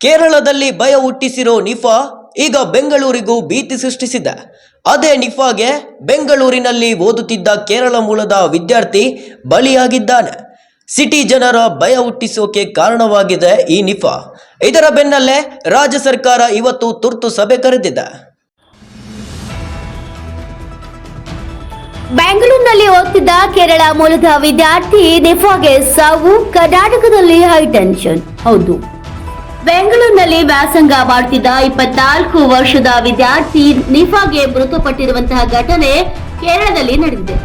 ಕೇರಳದಲ್ಲಿ ಭಯ ಹುಟ್ಟಿಸಿರೋ ನಿಫಾ ಈಗ ಬೆಂಗಳೂರಿಗೂ ಭೀತಿ ಸೃಷ್ಟಿಸಿದೆ. ಅದೇ ನಿಫಾಗೆ ಬೆಂಗಳೂರಿನಲ್ಲಿ ಓದುತ್ತಿದ್ದ ಕೇರಳ ಮೂಲದ ವಿದ್ಯಾರ್ಥಿ ಬಲಿಯಾಗಿದ್ದಾನೆ. ಸಿಟಿ ಜನರ ಭಯ ಹುಟ್ಟಿಸೋಕೆ ಕಾರಣವಾಗಿದೆ ಈ ನಿಫಾ. ಇದರ ಬೆನ್ನಲ್ಲೇ ರಾಜ್ಯ ಸರ್ಕಾರ ಇವತ್ತು ತುರ್ತು ಸಭೆ ಕರೆದಿದೆ. ಬೆಂಗಳೂರಿನಲ್ಲಿ ಓದ್ತಿದ್ದ ಕೇರಳ ಮೂಲದ ವಿದ್ಯಾರ್ಥಿ ನಿಫಾಗೆ ಸಾವು, ಕರ್ನಾಟಕದಲ್ಲಿ ಹೈಟೆನ್ಷನ್ ಹೌದು. ಬೆಂಗಳೂರಿನಲ್ಲಿ ವ್ಯಾಸಂಗ ಮಾಡುತ್ತಿದ್ದ ಇಪ್ಪತ್ನಾಲ್ಕು ವರ್ಷದ ವಿದ್ಯಾರ್ಥಿ ನಿಫಾಗೆ ಮೃತಪಟ್ಟಿರುವಂತಹ ಘಟನೆ ಕೇರಳದಲ್ಲಿ ನಡೆದಿದೆ.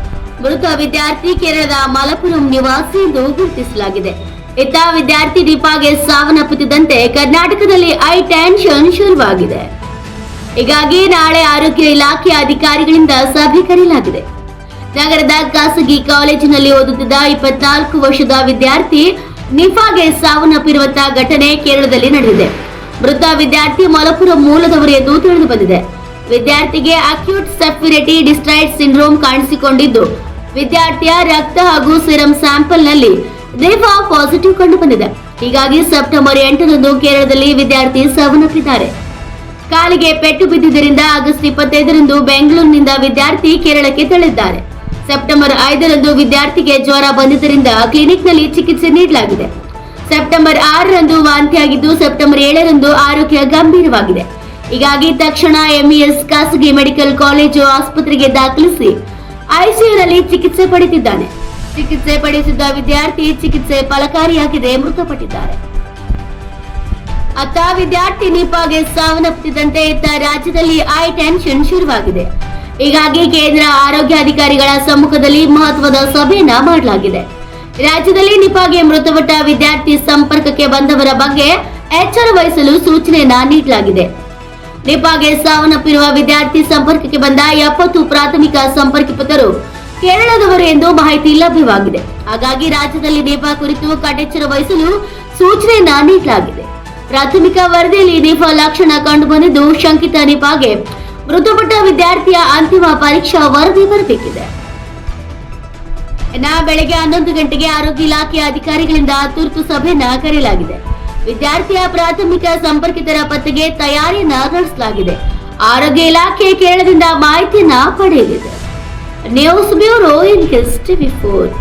ಮೃತ ವಿದ್ಯಾರ್ಥಿ ಕೇರಳದ ಮಲಪುರಂ ನಿವಾಸಿ ಎಂದು ಗುರುತಿಸಲಾಗಿದೆ. ಇತ್ತ ವಿದ್ಯಾರ್ಥಿ ನಿಫಾಗೆ ಸಾವನ್ನಪ್ಪುತ್ತಿದ್ದಂತೆ ಕರ್ನಾಟಕದಲ್ಲಿ ಐ ಟೆನ್ಷನ್ ಶುರುವಾಗಿದೆ. ಹೀಗಾಗಿ ನಾಳೆ ಆರೋಗ್ಯ ಇಲಾಖೆ ಅಧಿಕಾರಿಗಳಿಂದ ಸಭೆ ಕರೆಯಲಾಗಿದೆ. ನಗರದ ಖಾಸಗಿ ಕಾಲೇಜಿನಲ್ಲಿ ಓದುತ್ತಿದ್ದ ಇಪ್ಪತ್ನಾಲ್ಕು ವರ್ಷದ ವಿದ್ಯಾರ್ಥಿ ನಿಫಾಗೆ ಸಾವನ್ನಪ್ಪಿರುವಂತಹ ಘಟನೆ ಕೇರಳದಲ್ಲಿ ನಡೆದಿದೆ. ಮೃತ ವಿದ್ಯಾರ್ಥಿ ಮಲಪುರ ಮೂಲದವರು ಎಂದು ತಿಳಿದು ಬಂದಿದೆ. ವಿದ್ಯಾರ್ಥಿಗೆ ಅಕ್ಯೂಟ್ ಸೆಫಿರಿಟಿ ಡಿಸ್ಟ್ರೈಡ್ ಸಿಂಡ್ರೋಮ್ ಕಾಣಿಸಿಕೊಂಡಿದ್ದು, ವಿದ್ಯಾರ್ಥಿಯ ರಕ್ತ ಹಾಗೂ ಸಿರಂ ಸ್ಯಾಂಪಲ್ನಲ್ಲಿ ನಿಫಾ ಪಾಸಿಟಿವ್ ಕಂಡು ಬಂದಿದೆ ಹೀಗಾಗಿ ಸೆಪ್ಟೆಂಬರ್ ಎಂಟರಂದು ಕೇರಳದಲ್ಲಿ ವಿದ್ಯಾರ್ಥಿ ಸಾವನ್ನಪ್ಪಿದ್ದಾರೆ. ಕಾಲಿಗೆ ಪೆಟ್ಟು ಬಿದ್ದಿದ್ದರಿಂದ ಆಗಸ್ಟ್ ಇಪ್ಪತ್ತೈದರಂದು ಬೆಂಗಳೂರಿನಿಂದ ವಿದ್ಯಾರ್ಥಿ ಕೇರಳಕ್ಕೆ ತೆರಳಿದ್ದಾರೆ. ಸೆಪ್ಟೆಂಬರ್ ಐದರಂದು ವಿದ್ಯಾರ್ಥಿಗೆ ಜ್ವರ ಬಂದಿದ್ದರಿಂದ ಕ್ಲಿನಿಕ್ನಲ್ಲಿ ಚಿಕಿತ್ಸೆ ನೀಡಲಾಗಿದೆ. ಸೆಪ್ಟೆಂಬರ್ ಆರರಂದು ವಾಂತಿಯಾಗಿದ್ದು ಸೆಪ್ಟೆಂಬರ್ ಏಳರಂದು ಆರೋಗ್ಯ ಗಂಭೀರವಾಗಿದೆ. ಹೀಗಾಗಿ ತಕ್ಷಣ ಎಂಇಎಸ್ ಖಾಸಗಿ ಮೆಡಿಕಲ್ ಕಾಲೇಜು ಆಸ್ಪತ್ರೆಗೆ ದಾಖಲಿಸಿ ಐಸಿಯುನಲ್ಲಿ ಚಿಕಿತ್ಸೆ ಪಡೆದಿದ್ದಾನೆ. ಚಿಕಿತ್ಸೆ ಪಡೆಯುತ್ತಿದ್ದ ವಿದ್ಯಾರ್ಥಿ ಚಿಕಿತ್ಸೆ ಫಲಕಾರಿಯಾಗಿದೆ ಮೃತಪಟ್ಟಿದ್ದಾರೆ. ಅತ್ತ ವಿದ್ಯಾರ್ಥಿ ನಿಪಾಗೆ ಸಾವನ್ನಪ್ಪುತ್ತಿದ್ದಂತೆ ಇತ್ತ ರಾಜ್ಯದಲ್ಲಿ ಐ ಟೆನ್ಷನ್ ಶುರುವಾಗಿದೆ. ಹೀಗಾಗಿ ಕೇಂದ್ರ ಆರೋಗ್ಯ ಅಧಿಕಾರಿಗಳ ಸಮ್ಮುಖದಲ್ಲಿ ಮಹತ್ವದ ಸಭೆಯನ್ನ ಮಾಡಲಾಗಿದೆ. ರಾಜ್ಯದಲ್ಲಿ ನಿಪಾಗೆ ಮೃತಪಟ್ಟ ವಿದ್ಯಾರ್ಥಿ ಸಂಪರ್ಕಕ್ಕೆ ಬಂದವರ ಬಗ್ಗೆ ಎಚ್ಚರ ವಹಿಸಲು ಸೂಚನೆಯನ್ನ ನೀಡಲಾಗಿದೆ. ನಿಪಾಗೆ ಸಾವನ್ನಪ್ಪಿರುವ ವಿದ್ಯಾರ್ಥಿ ಸಂಪರ್ಕಕ್ಕೆ ಬಂದ ಎಪ್ಪತ್ತು ಪ್ರಾಥಮಿಕ ಸಂಪರ್ಕಿತರು ಕೇರಳದವರು ಎಂದು ಮಾಹಿತಿ ಲಭ್ಯವಾಗಿದೆ. ಹಾಗಾಗಿ ರಾಜ್ಯದಲ್ಲಿ ನಿಪಾ ಕುರಿತು ಕಟ್ಟೆಚ್ಚರ ವಹಿಸಲು ಸೂಚನೆಯನ್ನ ನೀಡಲಾಗಿದೆ. ಪ್ರಾಥಮಿಕ ವರದಿಯಲ್ಲಿ ನಿಪಾ ಲಕ್ಷಣ ಕಂಡುಬಂದಿದ್ದು ಶಂಕಿತ ನಿಪಾಗೆ ಮೃತಪಟ್ಟ ವಿದ್ಯಾರ್ಥಿಯ ಅಂತಿಮ ಪರೀಕ್ಷಾ ವರದಿ ಬರಬೇಕಿದೆ. ಇನ್ನ ಬೆಳಗ್ಗೆ ಹನ್ನೊಂದು ಗಂಟೆಗೆ ಆರೋಗ್ಯ ಇಲಾಖೆಯ ಅಧಿಕಾರಿಗಳಿಂದ ತುರ್ತು ಸಭೆಯನ್ನ ಕರೆಯಲಾಗಿದೆ. ವಿದ್ಯಾರ್ಥಿಯ ಪ್ರಾಥಮಿಕ ಸಂಪರ್ಕಿತರ ಪತ್ತೆಗೆ ತಯಾರಿಯನ್ನ ನಡೆಸಲಾಗಿದೆ. ಆರೋಗ್ಯ ಇಲಾಖೆ ಕೇರಳದಿಂದ ಮಾಹಿತಿಯನ್ನ ಪಡೆಯಲಿದೆ. News bureau in TV four.